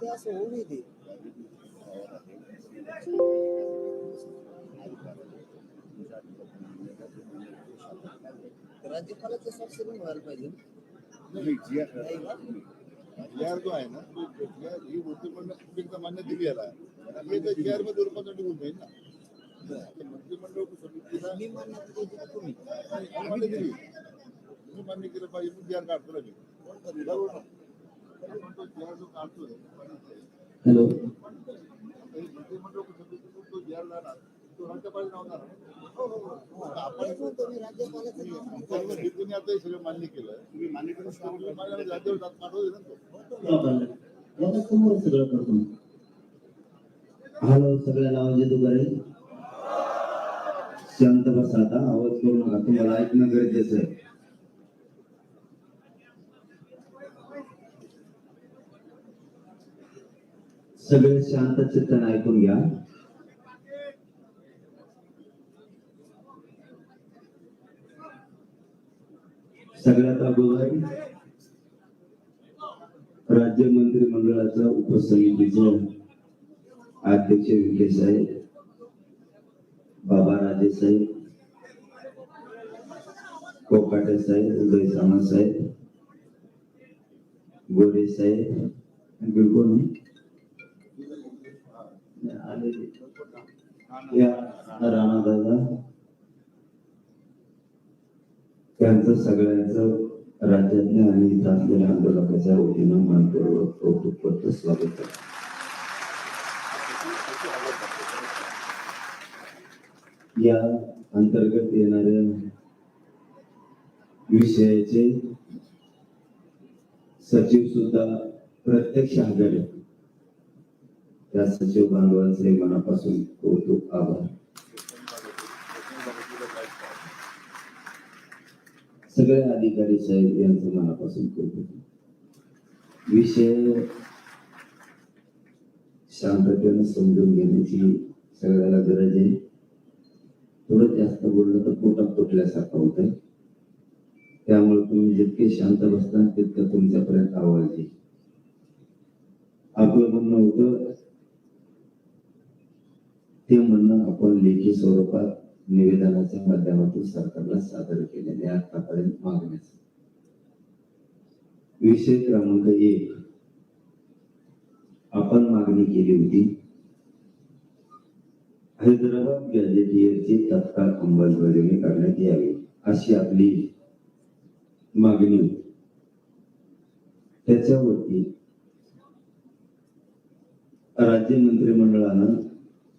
ते असं होऊ नये ते राज्यपालाच्या स्वाक्षरी व्हायला पाहिजे नाही, जी आर जी आर जो आहे ना जी आर ही मंत्रिमंडळ मान्य दिली याला हे तर जी आरमध्ये रूपांतर होऊन जाईल ना आता मंत्रिमंडळ समितीला मी मान्यता तुम्ही मान्य दिली मी मान्य केलं पाहिजे मी जी आर काढतो ना मी बरोबर ना? हॅलो. मान्य केलं तुम्ही मान्य जात सगळं करतो हॅलो सगळ्याला आवाज येतो बरे शांत बसा आता आवाज करू नका. तुम्हाला ऐकणं गरजेचं आहे. सगळे शांत चित्तन ऐकून घ्या. सगळ्यात अगोदर राज्य मंत्रिमंडळाच्या उपसमितीचे अध्यक्ष विखे साहेब बाबा राजे साहेब कोकाटे साहेब उदय सामंत साहेब गोरे साहेब आणखी कोण राणा दादा त्यांचं सगळ्यांचं राज्यातल्या आणि इथं असलेल्या आंदोलकाच्या वतीनं मानपूर्वक कौतुकपत्र स्वागत आहे या अंतर्गत येणाऱ्या विषयाचे सचिव सुद्धा प्रत्यक्ष हजर आहेत त्या सचिव बांधवांचे मनापासून कौतुक आभार. सगळे अधिकारी साहेब यांचं मनापासून कौतुक. विषय शांततेनं समजून घेण्याची सगळ्याला गरज आहे. थोडं जास्त बोललं तर पोटात तुटल्यासारखं होत आहे त्यामुळे तुम्ही जितके शांत बसता तितकं तुमच्यापर्यंत आवाज येईल. आपलं म्हणणं होतं ते म्हणणं आपण लेखी स्वरूपात निवेदनाच्या माध्यमातून सरकारला सादर केलेले आतापर्यंत मागण्याचा. विषय क्रमांक एक. आपण मागणी केली होती. हैदराबाद गॅजेटियरची तत्काळ अंमलबजावणी करण्यात यावी अशी आपली मागणी होती. त्याच्यावरती राज्य मंत्रिमंडळानं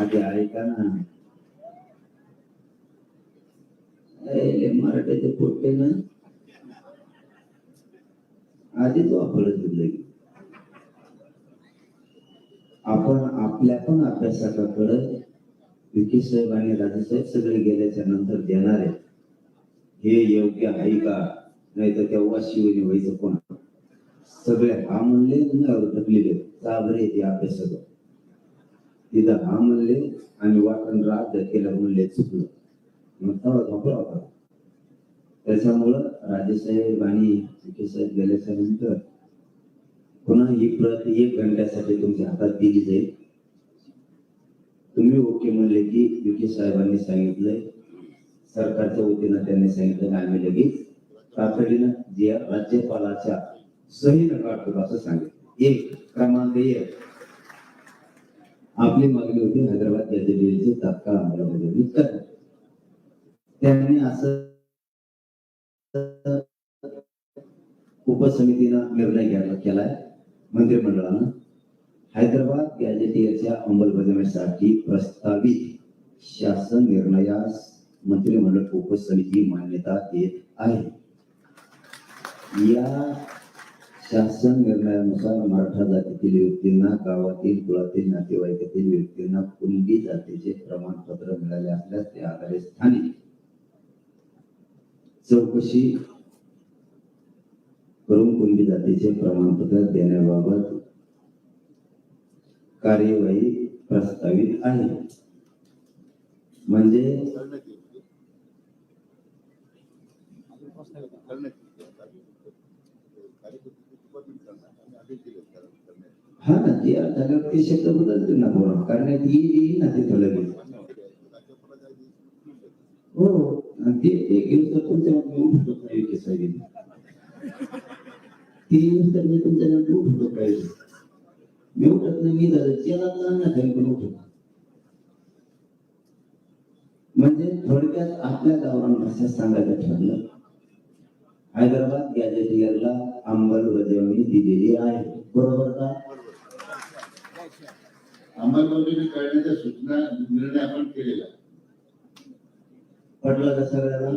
आधी ऐका ना. ए, मराठीचे पोट्टे ना. आधीच वापरत आपलं आपण आपल्या पण अभ्यासाकडे विकी साहेब आणि राजेसाहेब सगळे गेल्याच्यानंतर देणार आहे हे योग्य आहे का? नाही तर तेव्हा शिवने व्हायचं कोण? सगळे हा म्हणले नाही थकलेले चाबरे ते अभ्यासक तिथं हा म्हणले आणि वाटण राज्य केलं म्हणले चुकलं मग तेव्हा झोपला होता. त्याच्यामुळं राजेसाहेब आणि साहेब गेल्याच्यानंतर पुन्हा ही प्रत एक घंट्यासाठी तुमच्या हातात दिली जाईल. तुम्ही ओके म्हणले की विखे साहेबांनी सांगितलंय. सरकारच्या वतीनं त्यांनी सांगितलं आम्ही लगेच तातडीनं जे राज्यपालाच्या सहीनं काढतो असं सांगितलं. एक क्रमांक एक. आपली मागणी होती हैदराबाद गॅजेटियरची तात्काळ अंमलबजावणी कर त्यांनी असं उपसमितीनं निर्णय घ्यायला केलाय मंत्रिमंडळानं. हैदराबाद गॅजेटियरच्या अंमलबजावणीसाठी प्रस्तावित शासन निर्णयास मंत्रिमंडळ उपसमिती मान्यता देत आहे. या शासन निर्णयानुसार मराठा जातीतील व्यक्तींना गावातील कुळातील नातेवाईकातील व्यक्तींना कुणबी जातीचे प्रमाणपत्र मिळाले असल्यास त्या आधारे स्थानिक चौकशी करून कुणबी जातीचे प्रमाणपत्र देण्याबाबत कार्यवाही प्रस्तावित आहे. म्हणजे करण्यात येईल करण्यात येईल कार्यपद्धती परमिट करणार आणि आदेश दिले करण्यात हा ना ते झाल्यावर ते शब्द बदलतील ना पोरं करण्यात येईल येईल ना तिथं लगेच हो आणि ते ते घेऊन तर तुमच्या मनात उठत नाही विखे साहेब ते येऊन तर मी तुमच्या पाहिजे मी उठत नाही मी झालं त्याला चालणार पण उठत म्हणजे थोडक्यात आपल्या गावाला भाषा सांगायचं ठरलं. हैदराबाद गॅजेटियरला अंमलबजावणी दिलेली आहे. बरोबर का? अंमलबजावणी करण्याच्या सूचना निर्णय आपण केलेला. पटलं का सगळ्याला?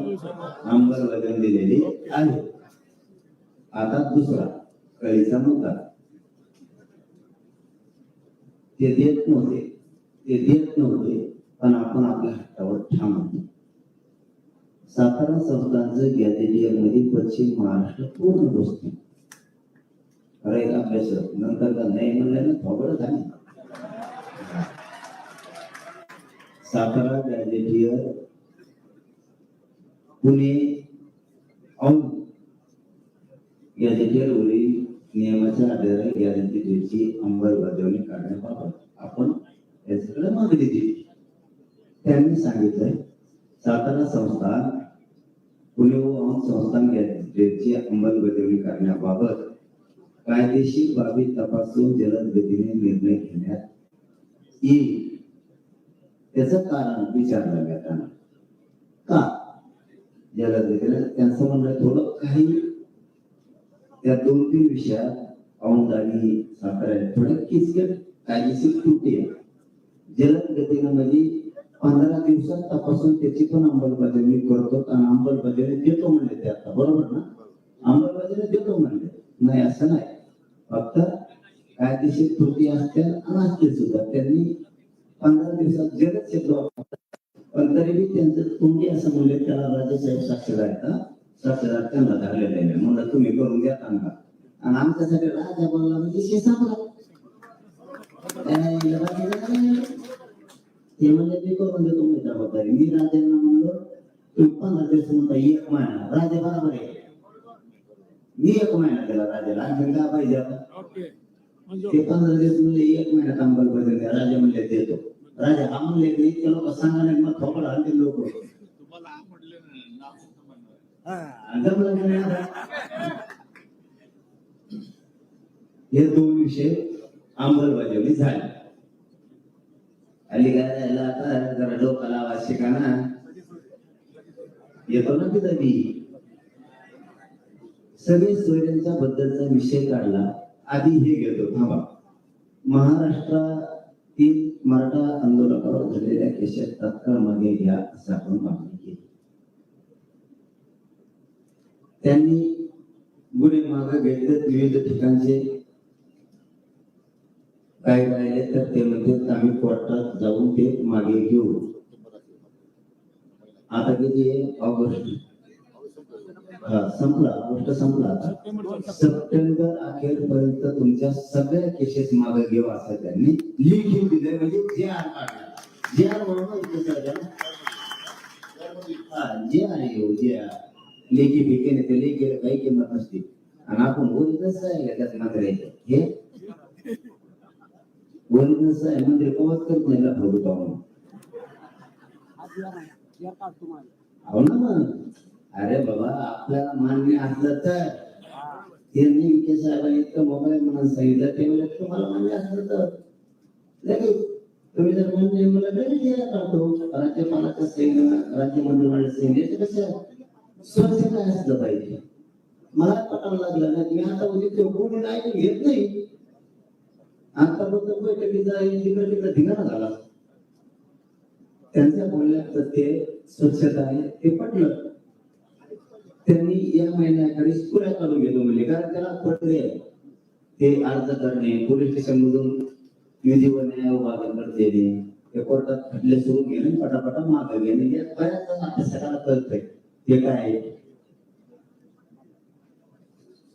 अंमलबजावणी दिलेली आहे. आता दुसरा कळीचा मुद्दा. ते देत नव्हते. ते देत नव्हते पण आपण आपल्या हट्टावर ठाम होतो सातारा संस्थांचं गॅजेटियरमध्ये पश्चिम महाराष्ट्र पूर्ण गोष्टी. अरे अभ्यास नंतर का नाही म्हणलं ना झाली. सातारा गॅजेटियर पुणे औंध गॅजेटियरवरील नियमाच्या आधारे गॅजेटियरची अंमलबजावणी करण्याबाबत आपण याच्याकडे मागणी दिली. त्यांनी सांगितलंय सातारा संस्थान पुणे व औंध संस्थान अंमलबजावणी करण्याबाबत कायदेशीर बाबी तपासून जलद गतीने निर्णय घेण्यात येईल. त्याचं कारण विचारलं जाताना. का? जलद गतीने त्यांचं म्हणणं थोडं काही त्या दोन तीन विषयात औंध आणि सातारा थोडं किचकट कायदेशीर त्रुटी आहे. जलद गतीनं म्हणजे पंधरा दिवसात तपासून त्याची पण अंमलबजावणी करतो. आणि अंमलबजावणी देतो म्हणले ते आता बरोबर ना? अंमलबजावणी देतो म्हणले. नाही असं नाही. फक्त कायदेशीर त्रुटी असतील आणि असतील सुद्धा. त्यांनी पंधरा दिवसात जगत शब्द पण तरीही त्यांचं तोंडी असं म्हणले त्याला राजेसाहेब साक्षर आहेत हा. त्यांना धरलेले आहे म्हणलं तुम्ही करून द्या सांगा आणि आमच्यासाठी राजा बोलला म्हणजे शेसा बोला ते म्हणजे मी करून देतो मी जबाबदारी मी राजांना म्हणलो तुम्ही पंधरा दिवस म्हणता एक महिना राजा बरोबर आहे. मी एक महिना दिला राजाला आणखी काय पाहिजे आता? ते पंधरा दिवस म्हणजे एक महिन्यात अंमलबजावणी राजा म्हणले देतो. राजा हा म्हणले की इतके लोक सांगा नाही मग थोपड आणते लोक? हे दोन विषय अंमलबजावणी झाले. अली ಎಲ್ಲ राहिला आता जरा डोकाला येतो ना तिथं बी सगळे सोयऱ्यांच्या बद्दलचा विषय काढला आधी हे घेतो थांबा महाराष्ट्रातील मराठा आंदोलकावर झालेल्या केशात तत्काळ मागे घ्या असं आपण मागणी केली त्यांनी गुन्हे मागे घेतले विविध ठिकाणचे काय राहिले तर ते म्हणते आम्ही कोर्टात जाऊन ते मागे घेऊ. आता किती आहे? ऑगस्ट. हा संपला. गोष्ट संपला सप्टेंबर अखेर पर्यंत तुमच्या सगळ्या केसेस मागे घेऊ असं त्यांनी लिखित दिले म्हणजे जे आर काढला जे आर म्हणून हा जे आर येऊ हो, जे आर. लेखी फिके ते लेखी काही किंमत नसते. आणि आपण बोलतच राहिलं त्यात मात्र हे ओरिजिनच आहे मंत्री कवच करत नाही लफडू पाहून हो ना मग. अरे बाबा आपल्याला मान्य असलं तर. त्यांनी विखे साहेबांनी इतकं मोबाईल म्हणून सांगितलं ते म्हणजे तुम्हाला मान्य असलं तर. लगेच तुम्ही जर म्हणजे मला लगेच यायला काढतो राज्यपालाचं सैन्य राज्य मंत्रिमंडळ सैन्य याचं कसं स्वच्छता असलं पाहिजे? मला पटायला लागलं ना मी आता उद्या ते कोणी नाही घेत नाही. आतापर्यंत बैठकीचा तिकडे तिकडे धिंगाणा झाला. त्यांच्या बोलण्यात ते स्वच्छता आहे ते पटलं त्यांनी या महिन्याकडे स्कुऱ्या काढून घेतो म्हणजे कारण त्याला प्रक्रिया आहे ते अर्ज करणे पोलीस स्टेशन मधून विधी व न्याय विभागाकडे देणे ते कोर्टात खटले सुरू केले पटापटा मागे घेणे या बऱ्याच जण अभ्यासकाला कळतंय. ते काय आहे?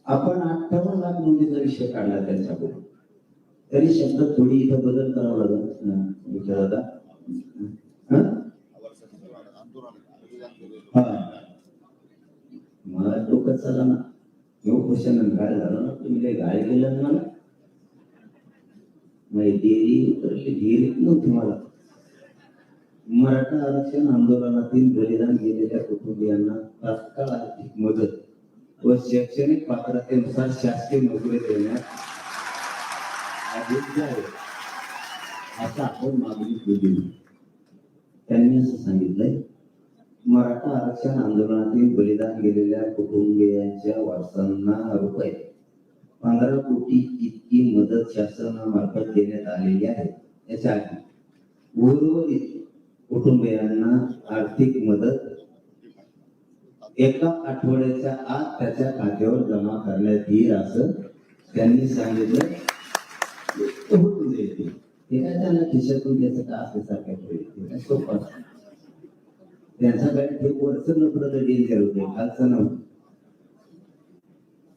आपण अठ्ठावन्न लाख नोंदीचा विषय काढला त्यांच्याकडून. तरी शब्द थोडी इथं बदल करावा लागेल विचार हा? मला डोकं चाला ना. एवढं क्वेश्चन काय झालं ना तुम्ही लय गाळ केलं ना. मला माझी देरी उतरली धीर नव्हती मला. मराठा आरक्षण आंदोलनातील बलिदान गेलेल्या कुटुंबियांना तात्काळ आर्थिक मदत व शैक्षणिक पात्रतेनुसार शासकीय नोकरी देण्यात आदेश द्यावे असा आपण मागणी केली त्यांनी असं सांगितलंय मराठा आरक्षण आंदोलनातील बलिदान गेलेल्या कुटुंबियांच्या वारसांना रुपये. पंधरा कोटी इतकी मदत शासनामार्फत देण्यात आलेली आहे. याच्या आधी उर्वरित कुटुंबियांना आर्थिक मदत एका आठवड्याच्या आत त्याच्या खात्यावर जमा करण्यात येईल असं त्यांनी सांगितलं होऊन जाईल ते. काय त्यांना खिशातून द्यायचं का असल्यासारखं होईल ते काय सोपं असतं. त्यांच्याकडे ते वरचं नोकरीचं डेंजर होते खालचं नव्हतं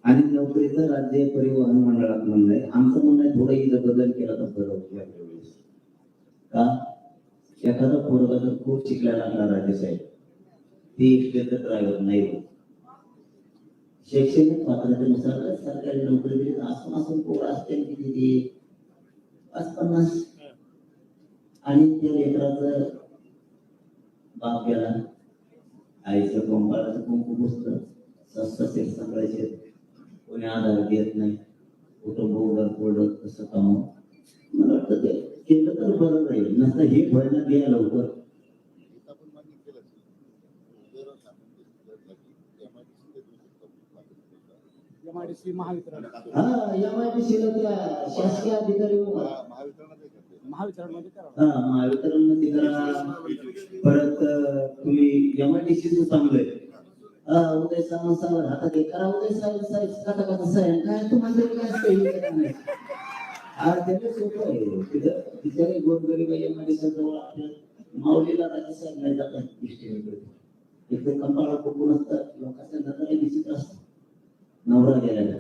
आणि नोकरीचं राज्य परिवहन मंडळात म्हणणं आहे आमचं म्हणणं आहे थोडं इथं बदल केला तर बरं होईल याच्या वेळेस. का? एखादा पोरगा जर खूप शिकला लागला असला राजेसाहेब ते इष्टेचं ड्रायव्हर नाही होत. शैक्षणिक पात्रतेनुसार सरकारी नोकरी दिली तर असं असं पोरं असते किती ते पाच पन्नास. आणि त्या लेकराच बाप गेला. आईचं कोंबाळाचं कुंकू पुसत सस्त सांगायचे कोणी आधार देत नाही. कुटुंब उघड पडत कसं काम मला वाटतं ते केलं तर बरं राहील. नसतं हे व्हायला द्या लवकर. एमआयडीसी महावितरण. हा शासकीय अधिकारी हा मध्ये करा परत तुम्ही एम आय डी सी चांगलंय हा उदय सामंत साहेब हातात हे करा उदय साहेब साहेब कथा कथा साहेब काय तुम्हाला काय असतं हे आज त्याला सोपं आहे. तिथं बिचारे गोरगरीब जवळ आपल्या माऊलीला राजे साहेब नाही जातात तिथे कंपाळा कोकून असतात लोकांच्या नजर विचित्र असतात. नवरा गेलेला.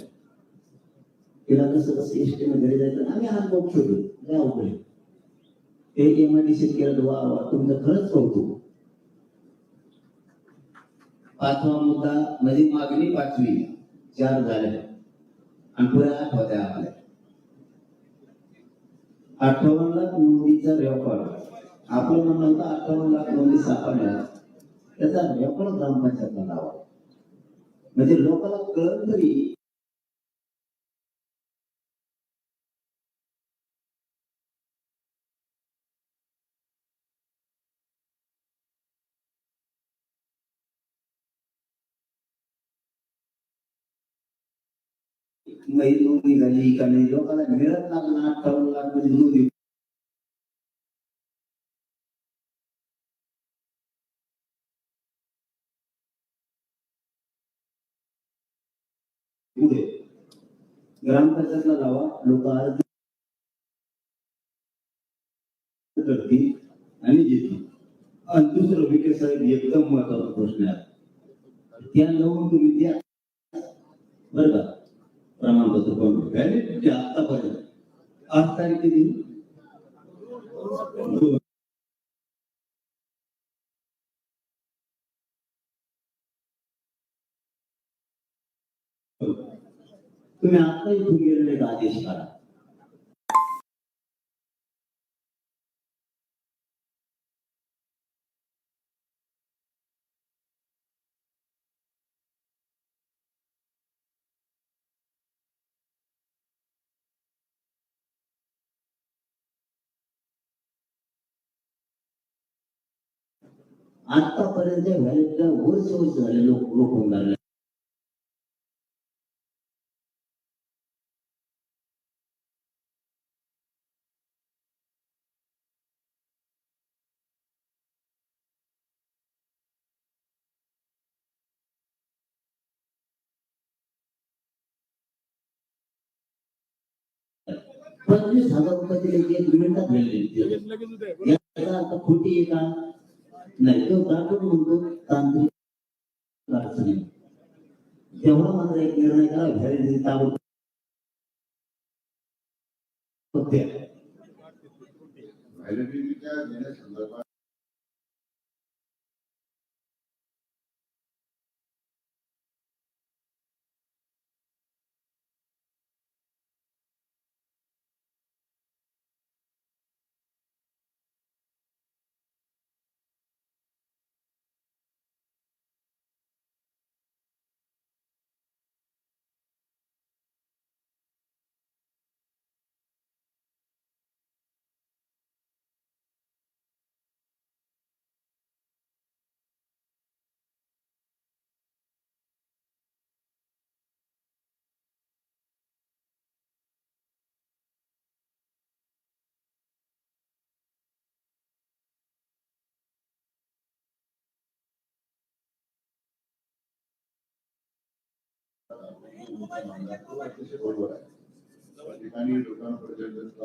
तिला कसं कसं इष्टीने घरी जायचं आम्ही हात बघ शोधू काय अवघड ते एम आय डी सी केलं वा वा तुमचं खरंच कौतुक. पाचवा मुद्दा म्हणजे मागणी पाचवी. चार झाल्या आणि पुढे आठ होत्या आम्हाला. अठ्ठावन्न लाख नोंदीचा रेकॉर्ड आपलं म्हणणं होतं अठ्ठावन्न लाख नोंदी सापडल्या. त्याचा रेकॉर्ड ग्रामपंचायतला लावा म्हणजे लोकांना कळत तरी नाही नोंदणी झाली का नाही लोकांना मिळत लागला अठ्ठावन्न लाखमध्ये नोंदी पुढे ग्रामपंचायतला जावा लोक अर्ज करतील आणि घेतील आणि दुसरं विखे साहेब एकदम महत्त्वाचा प्रश्न आहे. त्या लावून तुम्ही द्या. बर का? प्रमाणपत्र कोण व्हॅलिडिटी आतापर्यंत आठ तारीख किती दोन. तुम्ही आता इथून गेलेले आदेश काढा आतापर्यंत व्हॅलिडला वर्ष वर्ष झाले लोक लोक होऊन पंचवीस हजार रुपयाची लेखी एक मिनिटात मिळाली याचा अर्थ खोटी आहे का? नाही तो दाखवून म्हणतो तांत्रिक अडचणी. तेव्हा मात्र एक निर्णय करा व्हॅलिडिटी ताबडतोब द्या. व्हॅलिडिटीच्या देण्यासंदर्भात बरोबर आहे त्या ठिकाणी लोकांपर्यंत